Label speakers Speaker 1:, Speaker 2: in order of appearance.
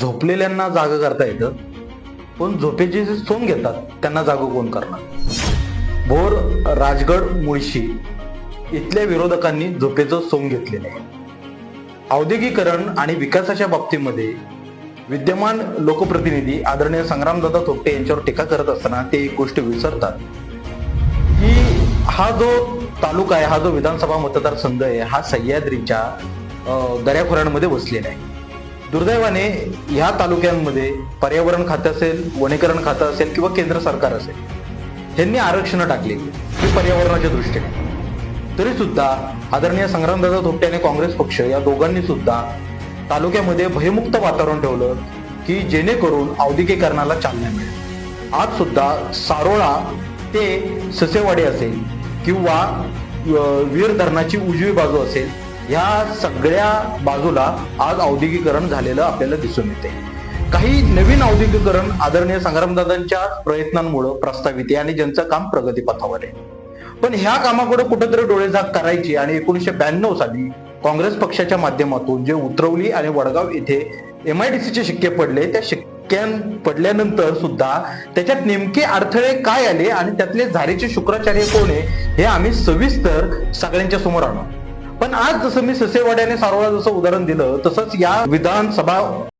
Speaker 1: झोपलेल्यांना जाग करता येतं. पण झोपेचे जे सोंग घेतात त्यांना जागं कोण करणार? भोर राजगड मुळशी इथल्या विरोधकांनी झोपेचं सोंग घेतलेलं आहे. औद्योगिकरण आणि विकासाच्या बाबतीमध्ये विद्यमान लोकप्रतिनिधी आदरणीय संग्रामदादा थोपटे यांच्यावर टीका करत असताना ते एक गोष्ट विसरतात. की हा जो तालुका आहे हा जो विधानसभा मतदारसंघ आहे हा सह्याद्रीच्या अं, दऱ्याखोऱ्यांमध्ये वसलेला आहे. दुर्दैवाने ह्या तालुक्यांमध्ये पर्यावरण खातं असेल वनीकरण खातं असेल किंवा केंद्र सरकार असेल ह्यांनी आरक्षणं टाकली ही पर्यावरणाच्या दृष्टीने. तरी सुद्धा आदरणीय संग्रामदादा थोपटे आणि काँग्रेस पक्ष या दोघांनी सुद्धा तालुक्यामध्ये भयमुक्त वातावरण ठेवलं की जेणेकरून औद्योगिकरणाला चालना मिळेल. आज सुद्धा सारोळा ते ससेवाडी असेल किंवा वीर धरणाची उजवी बाजू असेल ह्या सगळ्या बाजूला आज औद्योगिकरण झालेलं आपल्याला दिसून येते. काही नवीन औद्योगिकरण आदरणीय संग्रामदादांच्या प्रयत्नांमुळे प्रस्तावित आहे आणि ज्यांचं काम प्रगतीपथावर आहे. पण ह्या कामाकडे कुठेतरी डोळेझाक करायची आणि एकोणीसशे ब्याण्णव साली काँग्रेस पक्षाच्या माध्यमातून जे उतरवली आणि वडगाव येथे एम आय डी सीचे शिक्के पडले त्या शिक्क्यां पडल्यानंतर सुद्धा त्याच्यात नेमके अडथळे काय आले आणि त्यातले झारीचे शुक्राचार्य कोण आहे हे आम्ही सविस्तर सगळ्यांच्या समोर आणू. पण आज जसं मी ससेवाड्याने सारोळा जसं उदाहरण दिलं तसंच या विधानसभा